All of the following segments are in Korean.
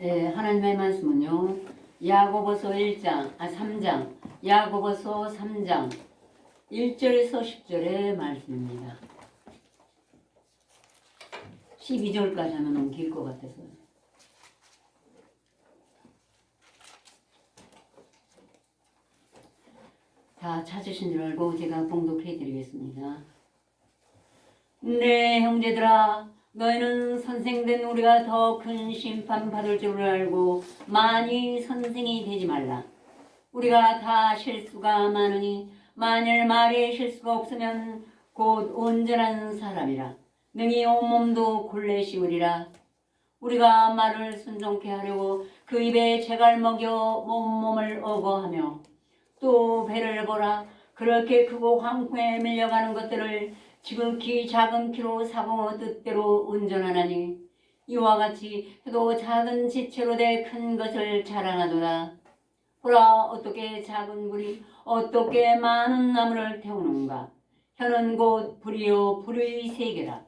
예, 하나님의 말씀은요. 야고보서 1장, 아 3장, 야고보서 3장 1절에서 10절의 말씀입니다. 12절까지 하면 너무 길 것 같아서. 다 찾으신 줄 알고 제가 봉독해 드리겠습니다. 네, 형제들아, 너희는 선생된 우리가 더 큰 심판 받을 줄 알고 많이 선생이 되지 말라. 우리가 다 실수가 많으니 만일 말에 실수가 없으면 곧 온전한 사람이라. 능히 온몸도 굴레 씌우리라. 우리가 말을 순종케 하려고 그 입에 재갈 먹여 온몸을 어거하며 또 배를 보라 그렇게 크고 황풍에 밀려가는 것들을 지극히 작은 키로 사공어 뜻대로 운전하나니 이와 같이 해도 작은 지체로 돼큰 것을 자랑하도다 보라 어떻게 작은 불이 어떻게 많은 나무를 태우는가? 혀는 곧 불이요 불의 세계라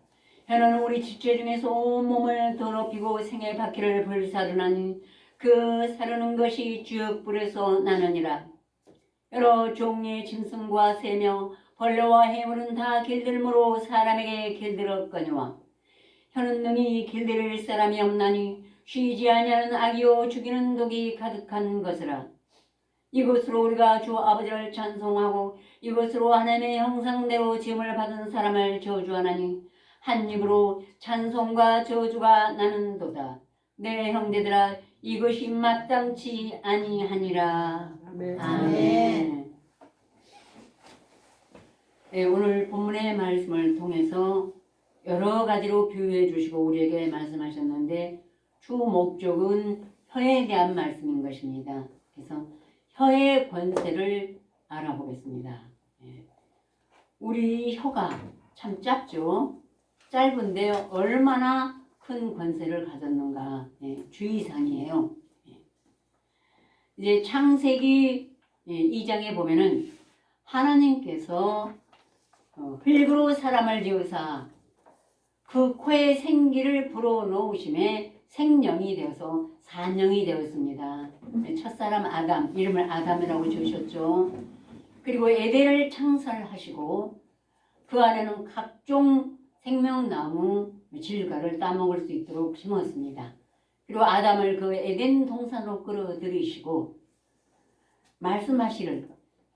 혀는 우리 지체 중에서 온몸을 더럽히고 생의 바퀴를 불사르나니 그 사르는 것이 쭉 불에서 나느니라. 여러 종류의 짐승과 새며 벌레와 해물은 다 길들므로 사람에게 길들었거니와 혀는 능히 길들일 사람이 없나니 쉬지 아니하는 악이요 죽이는 독이 가득한 것이라 이것으로 우리가 주 아버지를 찬송하고 이것으로 하나님의 형상대로 지음을 받은 사람을 저주하나니 한 입으로 찬송과 저주가 나는도다 내 형제들아 이것이 마땅치 아니하니라 아멘. 아멘. 네, 오늘 본문의 말씀을 통해서 여러 가지로 비유해 주시고 우리에게 말씀하셨는데 주 목적은 혀에 대한 말씀인 것입니다. 그래서 혀의 권세를 알아보겠습니다. 예. 우리 혀가 참 짧죠? 짧은데 얼마나 큰 권세를 가졌는가 예, 주의사항이에요. 예. 이제 창세기 예, 2장에 보면은 하나님께서 어, 흙으로 사람을 지으사 그 코에 생기를 불어넣으심에 생명이 되어서 산영이 되었습니다. 네, 첫사람 아담 이름을 아담이라고 지으셨죠. 그리고 에덴을 창설하시고 그 안에는 각종 생명나무 질과를 따먹을 수 있도록 심었습니다. 그리고 아담을 그 에덴 동산으로 끌어들이시고 말씀하시를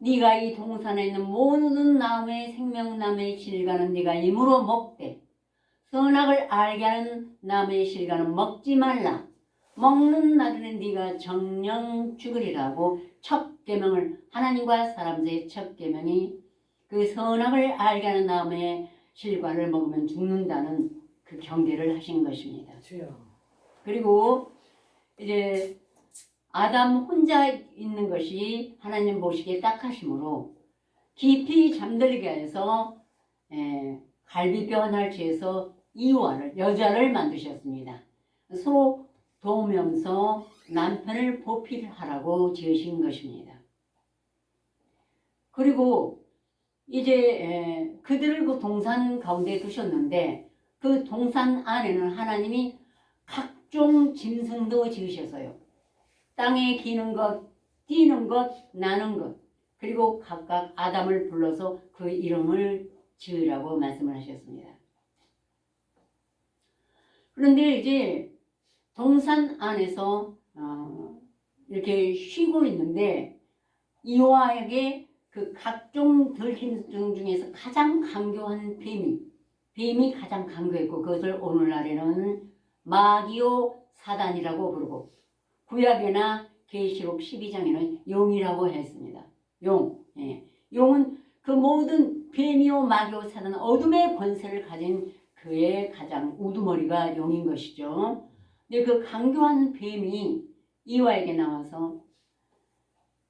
네가 이 동산에 있는 모든 나무의 생명나무의 실과는 네가 임으로 먹되 선악을 알게 하는 나무의 실과는 먹지 말라. 먹는 날에는 네가 정령 죽으리라고 첫 계명을 하나님과 사람 사이의 첫 계명이 그 선악을 알게 하는 나무의 실과를 먹으면 죽는다는 그 경계를 하신 것입니다. 주여. 그리고 이제 아담 혼자 있는 것이 하나님 보시기에 딱하심으로 깊이 잠들게 해서 에, 갈비뼈 날치에서 이와를 여자를 만드셨습니다. 서로 도우면서 남편을 보필하라고 지으신 것입니다. 그리고 이제 에, 그들을 그 동산 가운데 두셨는데 그 동산 안에는 하나님이 각종 짐승도 지으셨어요. 땅에 기는 것, 뛰는 것, 나는 것, 그리고 각각 아담을 불러서 그 이름을 지으라고 말씀을 하셨습니다. 그런데 이제 동산 안에서 어, 이렇게 쉬고 있는데 이와에게 그 각종 들짐승 중에서 가장 강교한 뱀이 뱀이 가장 강교했고 그것을 오늘날에는 마기오 사단이라고 부르고 구약이나 계시록 12장에는 용이라고 했습니다. 용. 예. 용은 그 모든 뱀이요 마귀요 사단 어둠의 권세를 가진 그의 가장 우두머리가 용인 것이죠. 근데 그 강교한 뱀이 이와에게 나와서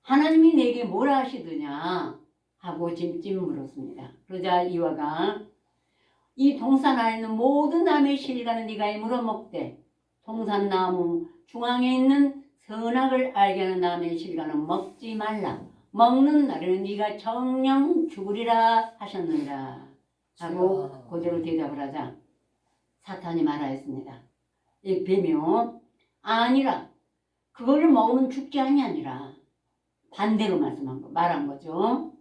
하나님이 내게 뭐라 하시더냐 하고 찜찜 물었습니다. 그러자 이와가 이 동산 안에 있는 모든 나무의 실과는 네가 이물어 먹되 동산나무 중앙에 있는 선악을 알게 하는 나무의 실과는 먹지 말라. 먹는 날에는 네가 정령 죽으리라 하셨느니라. 하고 그대로 대답을 하자 사탄이 말하였습니다. 이 뱀이요 아니라 그거를 먹으면 죽지 아니라 반대로 말씀한 거 말한 거죠.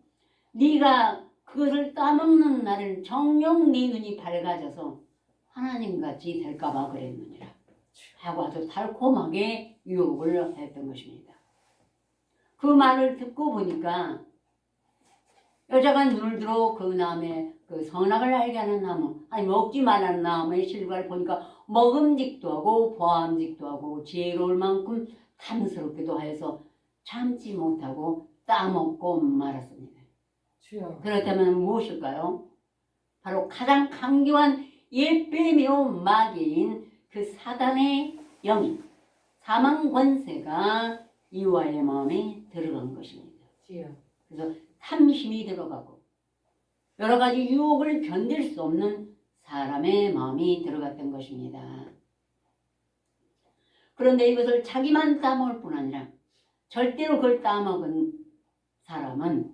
네가 그것을 따먹는 날은 정녕 네 눈이 밝아져서 하나님 같이 될까봐 그랬느니라 하고 아주 달콤하게 유혹을 했던 것입니다. 그 말을 듣고 보니까 여자가 눈을 들어 그 나무에 그 선악을 알게 하는 나무 아니 먹지 말라는 나무의 실과를 보니까 먹음직도 하고 보암직도 하고 지혜로울 만큼 탐스럽기도 해서 참지 못하고 따먹고 말았습니다. 주여. 그렇다면 무엇일까요? 바로 가장 강교한 예배며 마귀인 그 사단의 영이 사망 권세가 이와의 마음에 들어간 것입니다. 그래서 탐심이 들어가고 여러 가지 유혹을 견딜 수 없는 사람의 마음이 들어갔던 것입니다. 그런데 이것을 자기만 따먹을 뿐 아니라 절대로 그걸 따먹은 사람은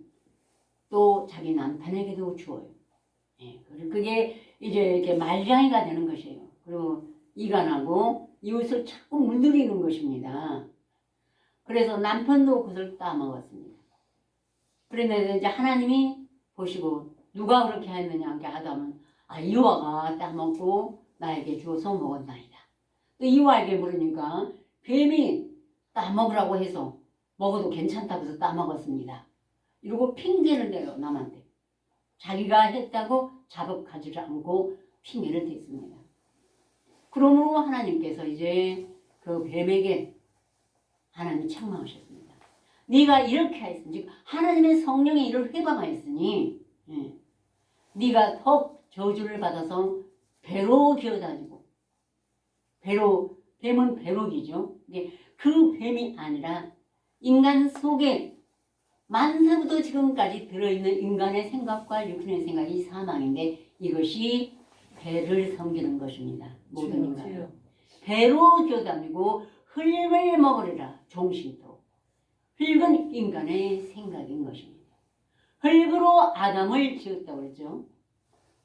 또 자기 남편에게도 주어요. 예, 그리고 그게 이제 이렇게 말장이가 되는 것이에요. 그리고 이간하고 이웃을 자꾸 물들이는 것입니다. 그래서 남편도 그것을 따먹었습니다. 그런데 이제 하나님이 보시고 누가 그렇게 했느냐 이렇게 하다면 아 이와가 따먹고 나에게 주어서 먹었나이다. 또 이와에게 물으니까 뱀이 따먹으라고 해서 먹어도 괜찮다고 해서 따먹었습니다. 이러고 핑계를 대요 남한테. 자기가 했다고 자복하지 않고 핑계를 댔습니다. 그러므로 하나님께서 이제 그 뱀에게 하나님 책망하셨습니다. 네가 이렇게 즉 하나님의 성령이 이를 회방하였으니 예, 네가 더 저주를 받아서 배로 기어다니고 배로 뱀은 배로기죠. 이게 그 뱀이 아니라 인간 속에 만세부터 지금까지 들어있는 인간의 생각과 육신의 생각이 사망인데 이것이 배를 섬기는 것입니다. 모든 인간. 배로 기어다니고 흙을 먹으리라 종신토 흙은 인간의 생각인 것입니다. 흙으로 아담을 지었다고 그랬죠.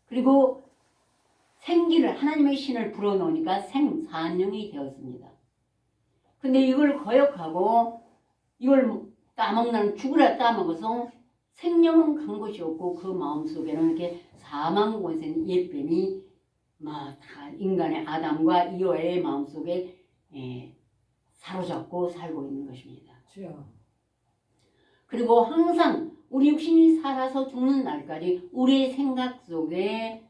그리고 생기를 하나님의 신을 불어넣으니까 생산령이 되었습니다. 근데 이걸 거역하고 이걸 따먹는 죽으라 따먹어서 생명은 간 것이 없고 그 마음속에는 이렇게 사망 권세는 옛뱀이 막 다 인간의 아담과 이어의 마음속에 예, 사로잡고 살고 있는 것입니다. 주여. 그리고 항상 우리 육신이 살아서 죽는 날까지 우리의 생각 속에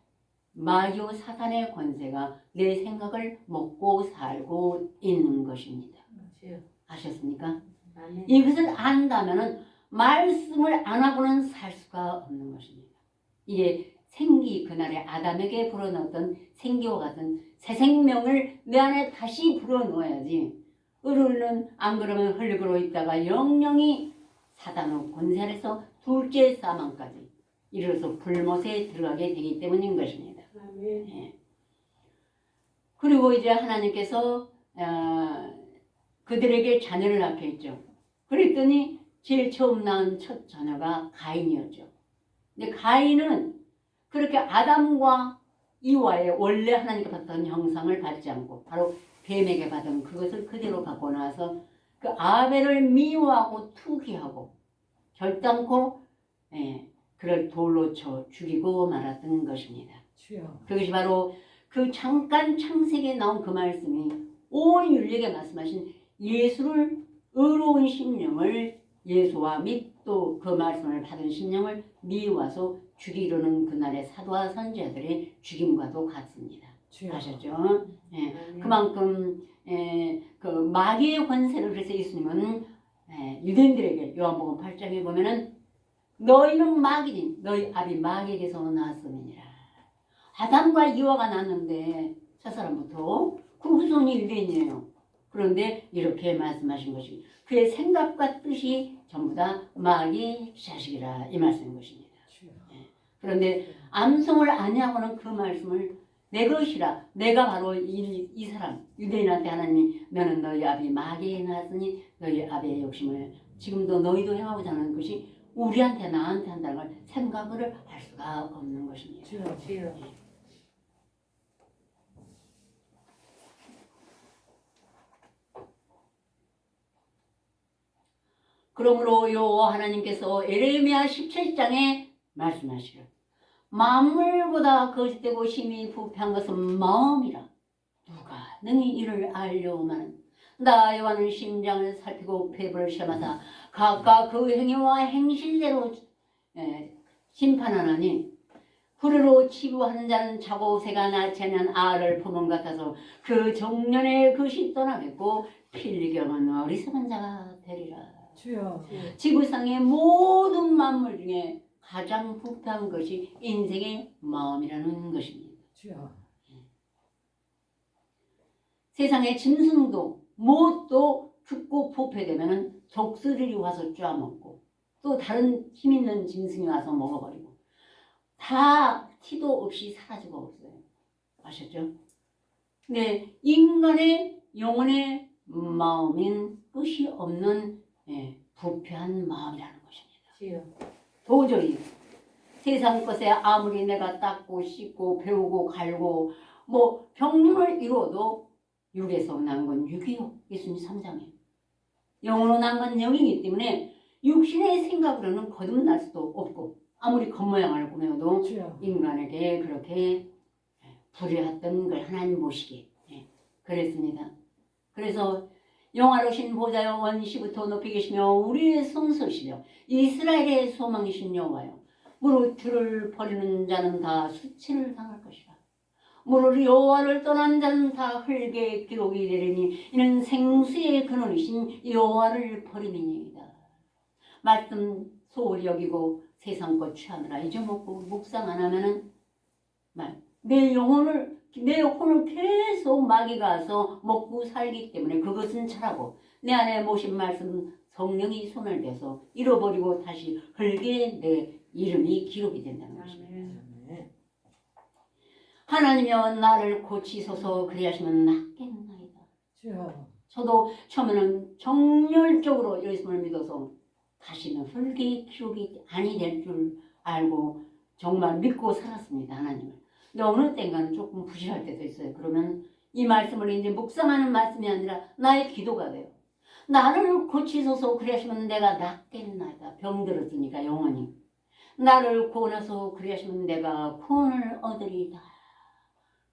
마귀와 사탄의 권세가 내 생각을 먹고 살고 있는 것입니다. 주여. 아셨습니까? 아멘. 이것을 안다면은 말씀을 안 하고는 살 수가 없는 것입니다. 이게 생기 그날에 아담에게 불어넣었던 생기와 같은 새 생명을 내 안에 다시 불어넣어야지. 의로는 안 그러면 흙으로 있다가 영영이 사단의 권세에서 둘째 사망까지 이르러서 불못에 들어가게 되기 때문인 것입니다. 예. 그리고 이제 하나님께서 어, 그들에게 자녀를 낳게 했죠. 그랬더니 제일 처음 낳은 첫 자녀가 가인이었죠. 근데 가인은 그렇게 아담과 이와의 원래 하나님께 받던 형상을 받지 않고 바로 뱀에게 받은 그것을 그대로 갖고 나서 그 아벨을 미워하고 투기하고 결단코 예, 그를 돌로 쳐 죽이고 말았던 것입니다. 주여. 그것이 바로 그 잠깐 창세기에 나온 그 말씀이 온 윤리에게 말씀하신 예수를 의로운 심령을 예수와 믿 또 그 말씀을 받은 심령을 미워서 죽이려는 그날의 사도와 선지자들의 죽임과도 같습니다. 주여. 아셨죠? 예. 그만큼 에, 그 마귀의 권세를 그래서 예수님은 에, 유대인들에게 요한복음 8장에 보면은 너희는 마귀니 너희 아비 마귀에게서 나왔음이니라 아담과 이와가 났는데 첫 사람부터 그 후손이 유대인이에요 그런데 이렇게 말씀하신 것이 그의 생각과 뜻이 전부 다 마귀 자식이라 이 말씀인 것입니다 주여. 그런데 암송을 아니하고는 그 말씀을 내 것이라 내가 바로 이, 이 사람 유대인한테 하나님 너는 너희 아비 마귀에 낳았으니 너희 아비의 욕심을 지금도 너희도 행하고자 하는 것이 우리한테 나한테 한다는 걸 생각을 할 수가 없는 것입니다. 주여, 주여. 그러므로 요 하나님께서 에레미야 17장에 말씀하시기를 만물보다 거짓되고 심히 부패한 것은 마음이라. 누가 능히 이를 알려오마는. 나 여호와는 심장을 살피고 폐부를 시험하사 각각 그 행위와 행실대로 예, 심판하나니 후르로 치부하는 자는 자고 새가 낳지는 알을 품은 같아서 그 정년의 것이 떠나겠고 필경은 어리석은 자가 되리라. 주여. 지구상의 모든 만물 중에 가장 부패한 것이 인생의 마음이라는 것입니다. 주여. 세상의 짐승도 못도 죽고 부패되면은 독수리이 와서 쪼아먹고 또 다른 힘 있는 짐승이 와서 먹어버리고 다 티도 없이 사라지고 없어요. 아셨죠? 네, 인간의 영혼의 마음인 끝이 없는 예, 부패한 마음이라는 것입니다. 주여. 도저히 세상 것에 아무리 내가 닦고 씻고 배우고 갈고 뭐 병문을 이루어도 육에서 난 건 육이요. 예수님 3장에. 영으로 난 건 영이기 때문에 육신의 생각으로는 거듭날 수도 없고 아무리 겉모양을 꾸며도 주여. 인간에게 그렇게 불의했던 걸 하나님 보시기에 예, 그랬습니다. 그래서 영화로신 보좌여 원시부터 높이 계시며 우리의 성소시며 이스라엘의 소망이신 여호와여 무릇 들을 버리는 자는 다 수치를 당할 것이라. 무릇 여호와를 떠난 자는 다 흙의 기록이 되리니 이는 생수의 근원이신 여호와를 버림이니이다. 말씀 소홀히 여기고 세상 것 취하느라 잊어먹고 묵상 안 하면은 말 내 영혼을 내 혼을 계속 마귀가 와서 먹고 살기 때문에 그것은 잘하고 내 안에 모신 말씀 성령이 손을 대서 잃어버리고 다시 흙에 내 이름이 기록이 된다는 것입니다. 하나님여 나를 고치소서 그리하시면 낫겠나이다. 주여. 저도 처음에는 정열적으로 예수님을 믿어서 다시는 흙의 기록이 아니 될 줄 알고 정말 믿고 살았습니다. 하나님을. 근데 어느 땐가는 조금 부실할 때도 있어요. 그러면 이 말씀을 이제 묵상하는 말씀이 아니라 나의 기도가 돼요. 나를 고치소서 그리하시면 내가 낫겠나이다. 병들었으니까 영원히. 나를 구원하소 그리하시면 내가 구원을 얻으리다.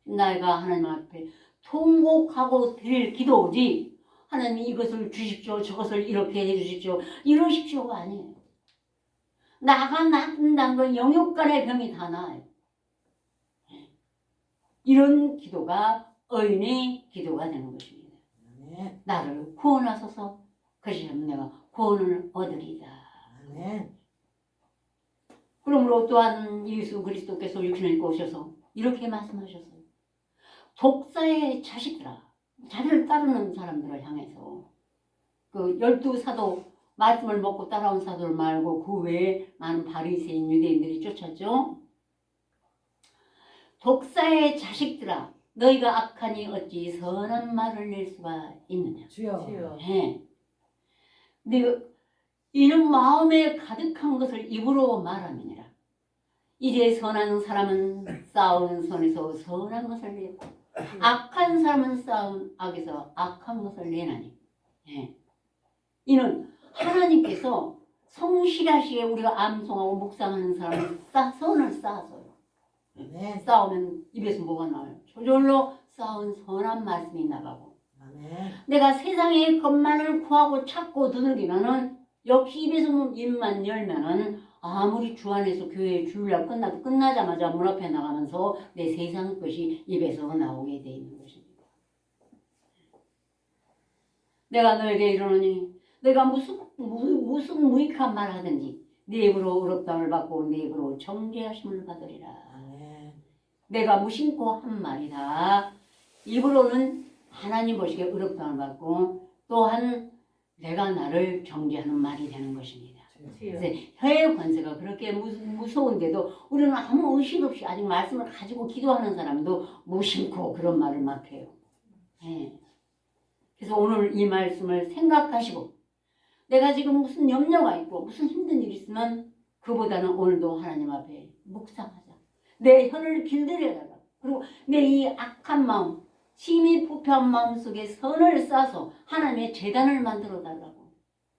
내가 하나님 앞에 통곡하고 드릴 기도지 하나님 이것을 주십시오 저것을 이렇게 해주십시오 이러십시오가 아니에요. 나가 낫는다는 건 영육간의 병이 다 나아요. 이런 기도가 의인의 기도가 되는 것입니다. 아멘. 나를 구원하소서 그러시면 내가 구원을 얻으리다. 아멘. 그러므로 또한 예수 그리스도께서 육신을 입고 오셔서 이렇게 말씀하셨어요. 독사의 자식들아, 자기를 따르는 사람들을 향해서 그 열두 사도 말씀을 먹고 따라온 사도를 말고 그 외에 많은 바리새인 유대인들이 쫓았죠. 독사의 자식들아, 너희가 악하니 어찌 선한 말을 낼 수가 있느냐? 주여. 주여. 예. 근데 이는 마음에 가득한 것을 입으로 말함이니라. 이제 선한 사람은 싸우는 선에서 선한 것을 내고 악한 사람은 싸운 악에서 악한 것을 내나니. 예. 이는 하나님께서 성실하시게 우리가 암송하고 묵상하는 사람은 싸, 선을 쌓아서요. 아멘. 싸우면 입에서 뭐가 나와요? 저절로 쌓은 선한 말씀이 나가고 아멘. 내가 세상의 것만을 구하고 찾고 두들기면은 역시 입에서 입만 열면은 아무리 주 안에서 교회 주일날 끝나도 끝나자마자 문 앞에 나가면서 내 세상 것이 입에서 나오게 돼 있는 것입니다. 내가 너에게 이르노니 내가 무슨 무, 무슨 무익한 말 하든지 네 입으로 의롭다함을 받고 네 입으로 정죄하심을 받으리라. 내가 무심코 한 말이다. 입으로는 하나님 보시기에 의롭다함을 받고 또한 내가 나를 정죄하는 말이 되는 것입니다. 그래서 혀의 권세가 그렇게 무, 무서운데도 우리는 아무 의식 없이 아직 말씀을 가지고 기도하는 사람도 무심코 그런 말을 막 해요. 예. 그래서 오늘 이 말씀을 생각하시고 내가 지금 무슨 염려가 있고 무슨 힘든 일이 있으면 그보다는 오늘도 하나님 앞에 묵상하자. 내 혀를 길들여달라. 그리고 내 이 악한 마음, 심히 부패한 마음 속에 선을 쌓아서 하나님의 재단을 만들어 달라고.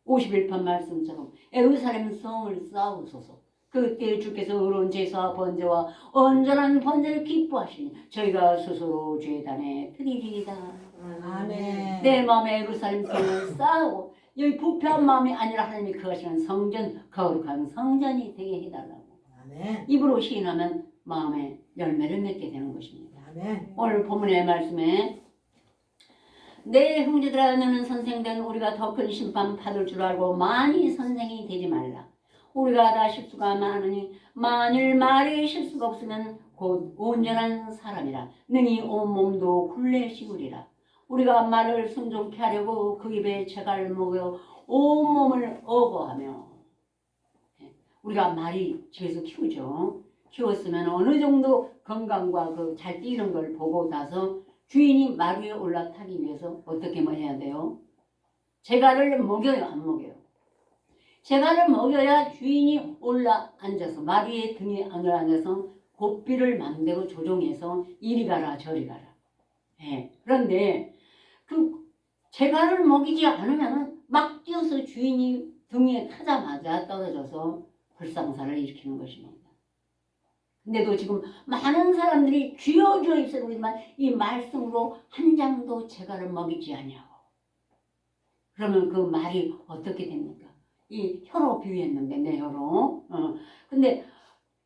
51편 말씀처럼 에루살렘 성을 쌓으소서. 그때 주께서 의로운 제사와 번제와 온전한 번제를 기뻐하시니 저희가 스스로 죄단에 드리리이다. 아멘. 내 마음에 예루살렘 성을 쌓고 여기 부패한 마음이 아니라 하나님이 거하시는 성전 거룩한 성전이 되게 해달라고 아멘. 입으로 시인하면 마음에 열매를 맺게 되는 것입니다. 아멘. 오늘 본문의 말씀에 내 형제들아 너는 선생된 우리가 더 큰 심판 받을 줄 알고 많이 선생이 되지 말라. 우리가 다 실수가 많으니 만일 말에 실수가 없으면 곧 온전한 사람이라. 능히 온몸도 굴레 씌우리라. 우리가 말을 순종케 하려고 그 입에 재갈을 먹여 온몸을 어거하며 예, 우리가 말이 집에서 키우죠. 키웠으면 어느 정도 건강과 그 잘 뛰는 걸 보고 나서 주인이 말 위에 올라타기 위해서 어떻게 뭐 해야 돼요? 재갈을 먹여요, 안 먹여요? 재갈을 먹여야 주인이 올라 앉아서 말 위에 등에 앉아 앉아서 고삐를 만들고 조종해서 이리 가라 저리 가라. 예. 그런데 그 재갈을 먹이지 않으면 막 뛰어서 주인이 등에 타자마자 떨어져서 불상사를 일으키는 것입니다. 근데도 지금 많은 사람들이 쥐어쥐어 입술을 보지만 이 말씀으로 한 장도 재갈을 먹이지 않냐고. 그러면 그 말이 어떻게 됩니까? 이 혀로 비유했는데 내 혀로. 어. 근데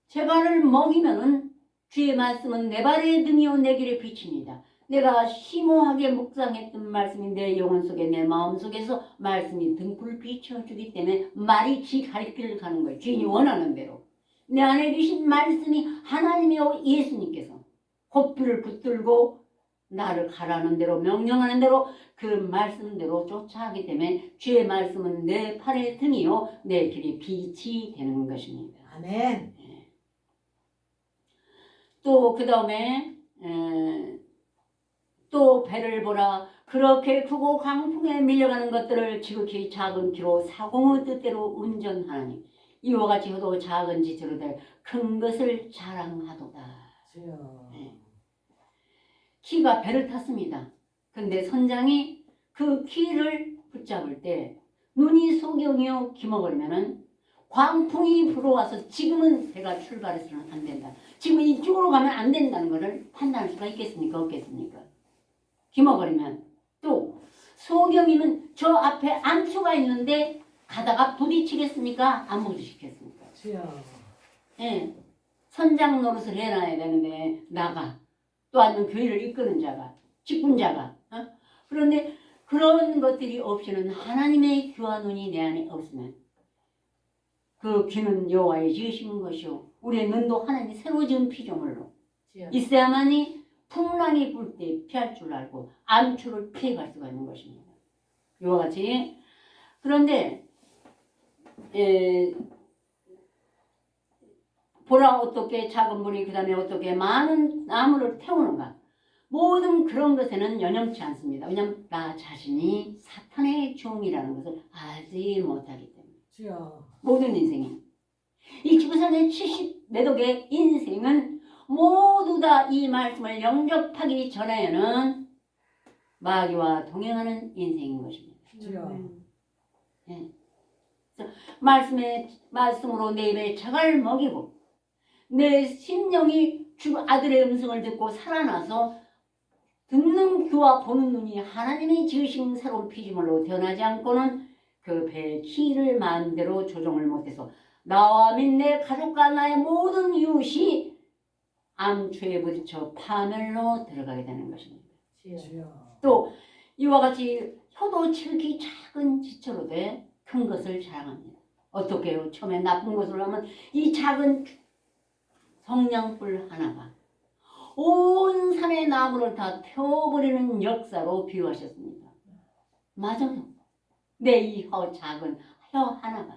재갈을 먹이면은 주의 말씀은 내 발의 등이요 내 길의 빛입니다. 내가 심오하게 묵상했던 말씀이 내 영혼 속에 내 마음 속에서 말씀이 등불 비춰주기 때문에 말이 지 갈 길을 가는 거예요. 주인이 원하는 대로. 내 안에 계신 말씀이 하나님이요 예수님께서 호피를 붙들고 나를 가라는 대로 명령하는 대로 그 말씀대로 쫓아가기 때문에 주의 말씀은 내 팔의 등이요 내 길의 빛이 되는 것입니다. 아멘. 또그 다음에 또 배를 보라 그렇게 크고 강풍에 밀려가는 것들을 지극히 작은 키로 사공의 뜻대로 운전하니 이와 같이 해도 작은 지체로 될큰 것을 자랑하도다. 주여. 네. 키가 배를 탔습니다. 근데 선장이 그 키를 붙잡을 때 눈이 소경이요 기먹으면은 광풍이 불어와서 지금은 배가 출발해서는 안 된다. 지금 이쪽으로 가면 안 된다는 것을 판단할 수가 있겠습니까? 없겠습니까? 기먹으면 또 소경이면 저 앞에 암수가 있는데 가다가 부딪히겠습니까? 안 부딪히겠습니까? 주여. 예. 선장 노릇을 해놔야 되는데 나가 또 아니면 교회를 이끄는 자가 직분자가 어? 그런데 그런 것들이 없이는 하나님의 귀한 눈이 내 안에 없으면 그 귀는 여호와의 지으신 것이요 우리의 눈도 하나님이 새로 지은 피조물로 주여. 있어야만이 풍랑이 불 때 피할 줄 알고 암초를 피해갈 수가 있는 것입니다. 이와 같이 그런데 에, 보라 어떻게 작은 불이 그 다음에 어떻게 많은 나무를 태우는가 모든 그런 것에는 연연치 않습니다. 왜냐하면 나 자신이 사탄의 종이라는 것을 알지 못하기 때문에 주여. 모든 인생이 이 지구상의 70 매독의 인생은 모두 다 이 말씀을 영접하기 전에는 마귀와 동행하는 인생인 것입니다. 주여. 말씀의 말씀으로 내 입에 자갈 먹이고 내 심령이 주 아들의 음성을 듣고 살아나서 듣는 귀와 보는 눈이 하나님이 지으신 새로운 피조물로 변하지 않고는 그 배의 키를 마음대로 조정을 못해서 나와 및내 가족과 나의 모든 이웃이 암초에 부딪혀 파멸로 들어가게 되는 것입니다. 주여. 또 이와 같이 혀도 지극히 작은 지체로 돼 큰 것을 자랑합니다. 어떻게 해요? 처음에 나쁜 것을 하면 이 작은 성냥불 하나가 온 산의 나무를 다 태워버리는 역사로 비유하셨습니다. 맞아요. 내이혀 작은 혀 하나가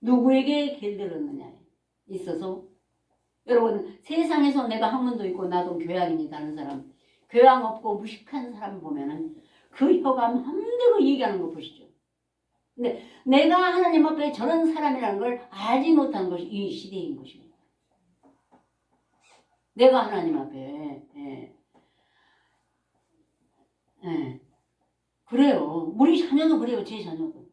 누구에게 길들었느냐에 있어서 여러분 세상에서 내가 학문도 있고 나도 교양입니다 하는 사람 교양 없고 무식한 사람 보면은 그 혀가 마음대로 얘기하는 거 보시죠. 근데 내가 하나님 앞에 저런 사람이라는 걸 알지 못한 것이 이 시대인 것입니다. 내가 하나님 앞에 예. 예. 그래요. 우리 자녀도 그래요. 제 자녀도.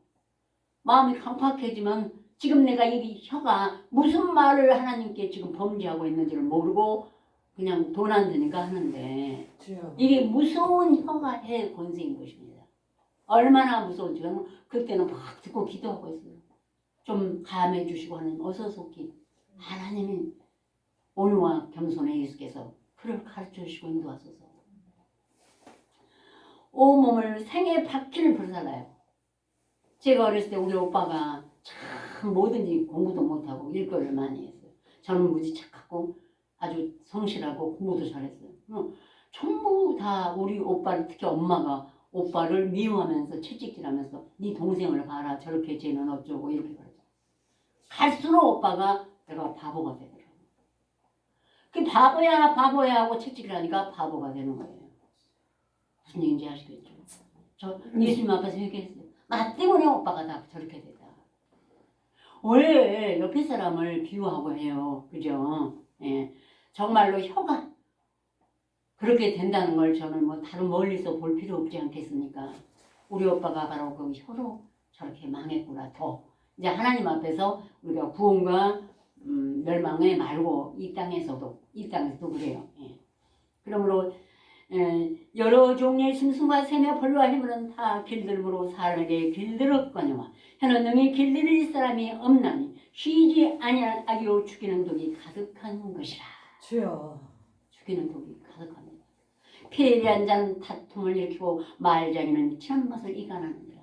마음이 강팍해지면 지금 내가 이 혀가 무슨 말을 하나님께 지금 범죄하고 있는지를 모르고 그냥 돈 안 드니까 하는데 주여. 이게 무서운 혀가 해 권세인 것입니다. 얼마나 무서운지 그때는 막 듣고 기도하고 있어요. 좀 감해 주시고 하는 어서 속히 하나님이 온유와 겸손의 예수께서 그를 가르쳐 주시고 인도하소서. 온몸을 생의 바퀴를 불살라요. 제가 어렸을 때 우리 오빠가 참 뭐든지 공부도 못하고 일거리를 많이 했어요. 저는 무지 착하고 아주 성실하고 공부도 잘했어요. 어, 전부 다 우리 오빠를 특히 엄마가 오빠를 미워하면서 채찍질하면서 네 동생을 봐라 저렇게 쟤는 어쩌고 이렇게 그러죠. 갈수록 오빠가 내가 바보가 되더라고. 그 바보야 바보야 하고 채찍을 하니까 바보가 되는 거예요. 무슨 얘기인지 아시겠죠? 저 예수님 앞에서 얘기했어요. 나 때문에 오빠가 다 저렇게 됐다. 왜 옆에 사람을 비유하고 해요. 그죠? 예. 정말로 혀가 그렇게 된다는 걸 저는 뭐 다른 멀리서 볼 필요 없지 않겠습니까? 우리 오빠가 바로 그 혀로 저렇게 망했구나 더 이제 하나님 앞에서 우리가 구원과 음, 멸망에 말고 이 땅에서도 이 땅에서도 그래요. 예. 그러므로 에, 여러 종류의 짐승과 새며 벌과 힘으로는 다 길들므로 사람에게 길들었거니와 현은 능히 길들일 사람이 없나니 쉬지 아니한 악이요 죽이는 독이 가득한 것이라. 주여. 죽이는 독이 가득합 자는 다툼을 일으키고 말장이는 친한 맛을 이간하느니라.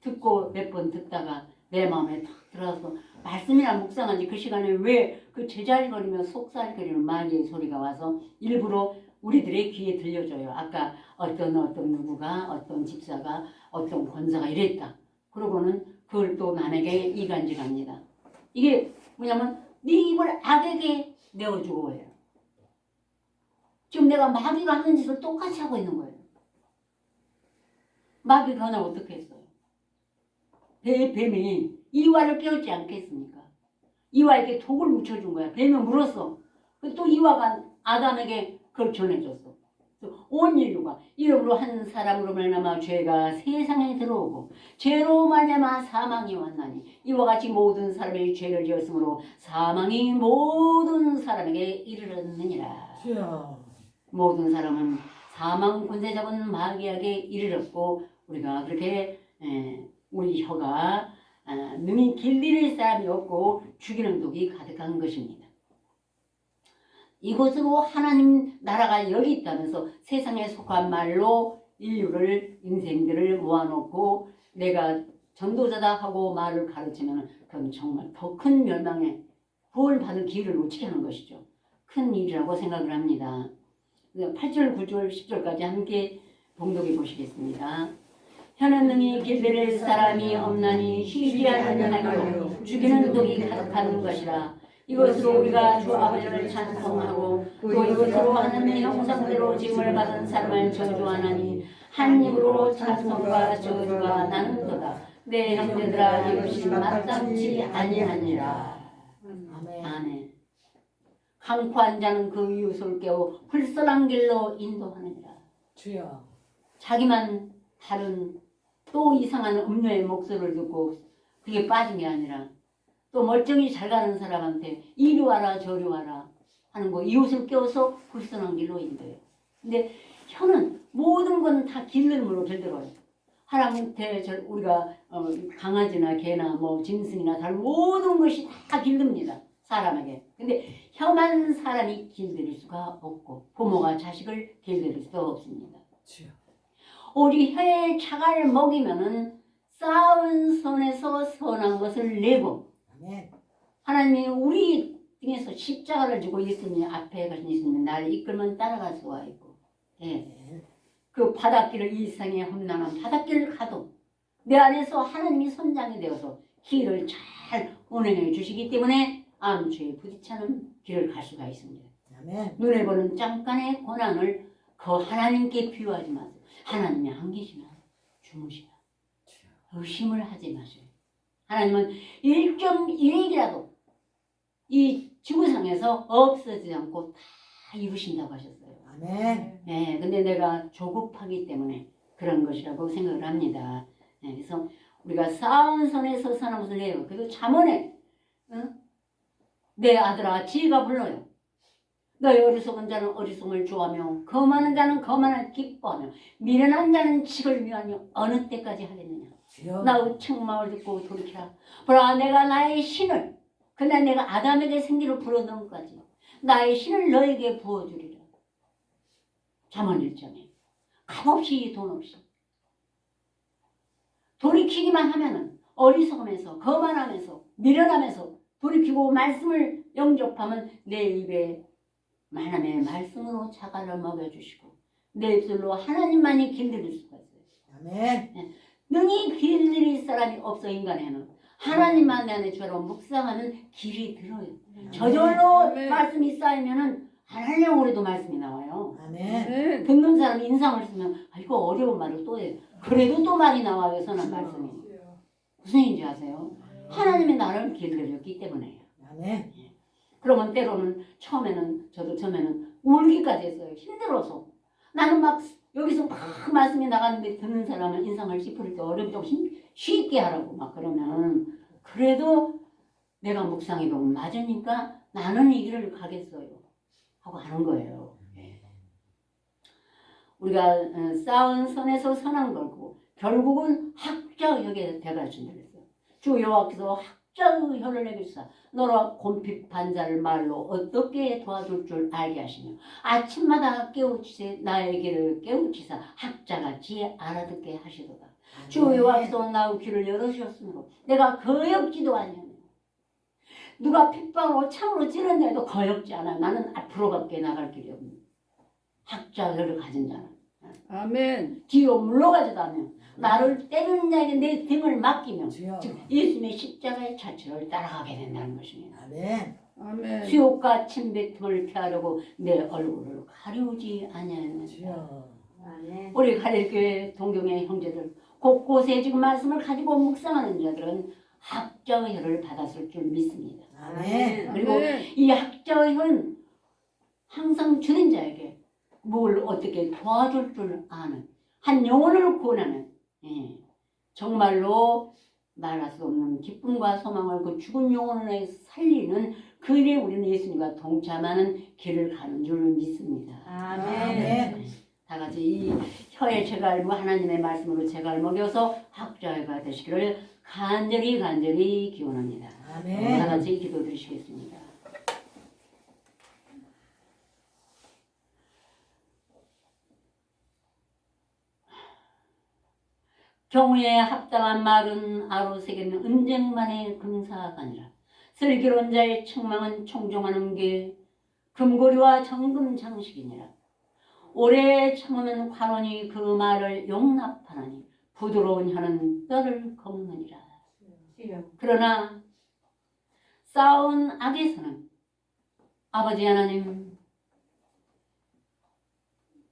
듣고 몇 번 듣다가 내 마음에 탁 들어서 말씀이나 묵상하지 그 시간에 왜 그 제잘거리며 속살거리는 마귀의 소리가 와서 일부러 우리들의 귀에 들려줘요. 아까 어떤 어떤 누구가 어떤 집사가 어떤 권사가 이랬다. 그러고는 그걸 또 남에게 이간질합니다. 이게 뭐냐면 네 입을 악에게 내어주고 해요. 지금 내가 마귀가 하는 짓을 똑같이 하고 있는 거예요. 마귀가 나 어떻게 했어요? 배, 뱀이 이와를 깨우지 않겠습니까? 이와에게 독을 묻혀준 거야. 뱀이 물었어. 그또 이와가 아담에게 그걸 전해줬어. 온 인류가 이름으로 한 사람으로 말미암아 죄가 세상에 들어오고 죄로 말미암아 사망이 왔나니 이와 같이 모든 사람이 죄를 지었으므로 사망이 모든 사람에게 이르렀느니라. 주여. 모든 사람은 사망 권세 잡은 마귀에게 이르렀고 우리가 그렇게 에, 우리 혀가 아, 능히 길들일 사람이 없고 죽이는 독이 가득한 것입니다. 이곳으로 하나님 나라가 여기 있다면서 세상에 속한 말로 인류를 인생들을 모아놓고 내가 전도자다 하고 말을 가르치면 그건 정말 더 큰 멸망에 구원받을 기회를 놓치게 하는 것이죠. 큰 일이라고 생각을 합니다. 8절, 9절, 10절까지 함께 봉독해 보시겠습니다. 현은 능히 길들일 사람이 없나니 않는 하기로 죽이는 독이 가득한 것이라. 이것으로 우리가 주 아버지를 찬송하고 또 이것으로 하나님의 형상대로 짐을 받은 사람을 저주하나니 한 입으로 찬송과 저주가 나는도다. 내 형제들아 이것이 마땅치 아니하니라 강포한 자는 그 이웃을 깨워 불선한 길로 인도하느니라 주여. 자기만 다른 또 이상한 음료의 목소리를 듣고 그게 빠진 게 아니라 또 멀쩡히 잘 가는 사람한테 이리 와라 저리 와라 하는 거 이웃을 깨워서 불선한 길로 인도해요. 근데 혀는 모든 건 다 길름으로 들들어요. 하나님한테 저 우리가 어, 강아지나 개나 뭐 짐승이나 다른 모든 것이 다 길릅니다. 사람에게. 근데 혀만 사람이 길들일 수가 없고 부모가 자식을 길들일 수도 없습니다. 주여. 우리 혀에 차가를 먹이면은 쌓은 손에서 선한 것을 내고 아멘. 하나님이 우리 등에서 십자가를 지고 있으니 앞에 가신 예수님이 나를 이끌면 따라갈 수가 있고 예. 그 바닷길을 이 세상에 험난한 바닷길을 가도 내 안에서 하나님이 선장이 되어서 길을 잘 운행해 주시기 때문에 암초에 부딪히는 길을 갈 수가 있습니다. 아멘. 눈에 보는 잠깐의 고난을 그 하나님께 비유하지 마세요. 하나님이 안 계시나 주무시나 의심을 하지 마세요. 하나님은 1.1일이라도 이 지구상에서 없어지지 않고 다 이루신다고 하셨어요. 아멘. 네, 근데 내가 조급하기 때문에 그런 것이라고 생각을 합니다. 네, 그래서 우리가 싸운 선에서 사는 것을 해요. 그래도 잠언에 응? 내 아들아 지혜가 불러요. 너희 어리석은 자는 어리석음을 좋아하며 거만한 자는 거만을 기뻐하며 미련한 자는 직을 미하며 어느 때까지 하겠느냐. 나의 책망을 듣고 돌이키라. 보라 내가 나의 신을 그날 내가 아담에게 생기를 불어넣은 것까지 나의 신을 너에게 부어주리라. 잠언 일정에 값없이 돈 없이 돌이키기만 하면은 어리석으면서 거만하면서 미련하면서 돌이키고 말씀을 영접하면 내 입에 만함의 말씀으로 자갈을 먹여주시고 내 입술로 하나님만이 길들일 수가 있어요. 아멘. 능히 길들일 사람이 없어 인간에는 하나님만 내 안에 죄로 묵상하면 길이 들어요. 저절로 아멘. 말씀이 쌓이면은 하나님으로도 말씀이 나와요. 아멘. 네. 듣는 사람이 인상을 쓰면 아 이거 어려운 말을 또 해요. 그래도 또 말이 나와요. 선한 말씀이. 무슨 얘기인지 아세요? 하나님이 나를 길들였기 때문에요. 아멘. 그러면 때로는 처음에는 저도 처음에는 울기까지 했어요. 힘들어서 나는 막 여기서 막 말씀이 나갔는데 듣는 사람은 인상을 찌푸릴 때 어렵게 좀 힘- 쉽게 하라고 막 그러면 그래도 내가 묵상해 보면 맞으니까 나는 이 길을 가겠어요 하고 하는 거예요. 예. 우리가 어, 쌓은 선에서 선한 걸고 결국은 학자역에 대가 준다 그랬어요. 주 여호와께서 학자의 혀를 내주사 너로 곰핍 반자를 말로 어떻게 도와줄 줄 알게 하시며 아침마다 깨우치세 길을 깨우치사 학자같이 알아듣게 하시도다. 주 여호와께서 나의 귀를 열어주셨으므로 내가 거역지도 아니하며 누가 핍박으로 참으로 찌른데도 거역지 않아 나는 앞으로밖에 나갈 길이 없는 학자를 가진 자는 아멘. 뒤로 물러가지도 않으며 나를 때리는 자에게 내 등을 맡기며 주여. 즉 예수님의 십자가의 자체를 따라가게 된다는 것입니다. 아멘. 아멘. 수욕과 침뱉음을 피하려고 내 얼굴을 가리우지 아니하는 주여. 우리 가릴교회 동경의 형제들 곳곳에 지금 말씀을 가지고 묵상하는 자들은 학자의 혀를 받았을 줄 믿습니다. 아멘. 그리고 아멘. 이 학자의 혀는 항상 주는 자에게 뭘 어떻게 도와줄 줄 아는 한 영혼을 구원하는 예, 정말로 말할 수 없는 기쁨과 소망을 그 죽은 영혼을 살리는 그 일에 우리는 예수님과 동참하는 길을 가는 줄 믿습니다. 아멘. 다 같이 이 혀에 제갈 뭐 하나님의 말씀으로 제갈 먹여서 학자가 되시기를 간절히 간절히 기원합니다. 다 아멘. 같이 기도드리시겠습니다. 경우에 합당한 말은 아로새기는 은쟁만의 금사가 아니라 슬기로운 자의 책망은 청종하는 게 금고리와 정금 장식이니라. 오래 참으면 관원이 그 말을 용납하나니 부드러운 혀는 뼈를 꺾느니라. 그러나 싸운 악에서는 아버지 하나님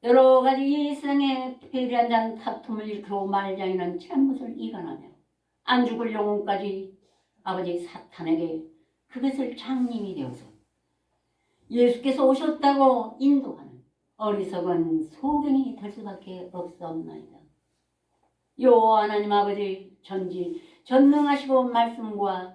여러 가지 이 세상에 배려한 자는 다툼을 일으키고 말장이는 잘못을 이간하며 안 죽을 영혼까지 아버지 사탄에게 그것을 장님이 되어서 예수께서 오셨다고 인도하는 어리석은 소경이 될 수밖에 없사옵나이다. 요 하나님 아버지 전지 전능하시고 말씀과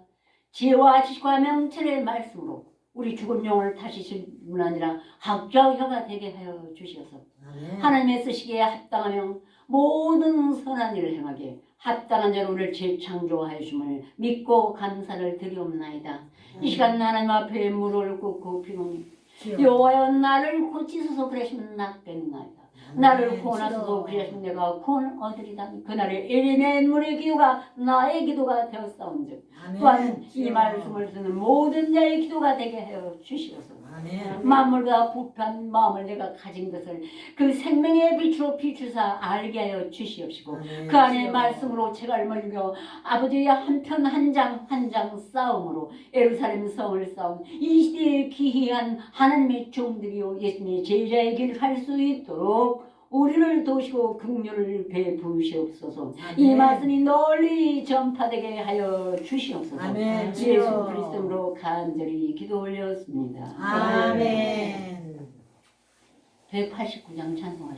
지혜와 지식과 명철의 말씀으로 우리 죽은 영혼을 다시실 뿐 아니라 학자의 혀가 되게 하여 주시어서 아멘. 하나님의 쓰시기에 합당하며 모든 선한 일을 행하게 합당한 자로 우리를 재창조하여 주심을 믿고 감사를 드리옵나이다. 이 시간 하나님 앞에 무릎을 꿇고 주여. 여호와여 나를 고치소서 그러시면 낫겠나이다. 나를 구원하소서 그러시면 내가 구원 얻으리다. 그날에 엘리의 물의 기도가 나의 기도가 되었사온즉 또한 이 말씀을 듣는 모든 자의 기도가 되게 하여 주시옵소서. 만물과 부패한 마음을 내가 가진 것을 그 생명의 빛으로 비추사 알게 하여 주시옵시고 아멘. 그 안에. 말씀으로 제갈 멀며 아버지의 한편 한 장 한 장 싸움으로 예루살렘 성을 싸운 이 시대에 기이한 하나님의 종들이요 예수님의 제자의 길갈수 있도록 우리를 도시고 긍휼을 베푸시옵소서 이 아멘. 말씀이 널리 전파되게 하여 주시옵소서 아멘. 예수. 그리스도로 간절히 기도 올렸습니다 아멘. 189장 찬송하십니다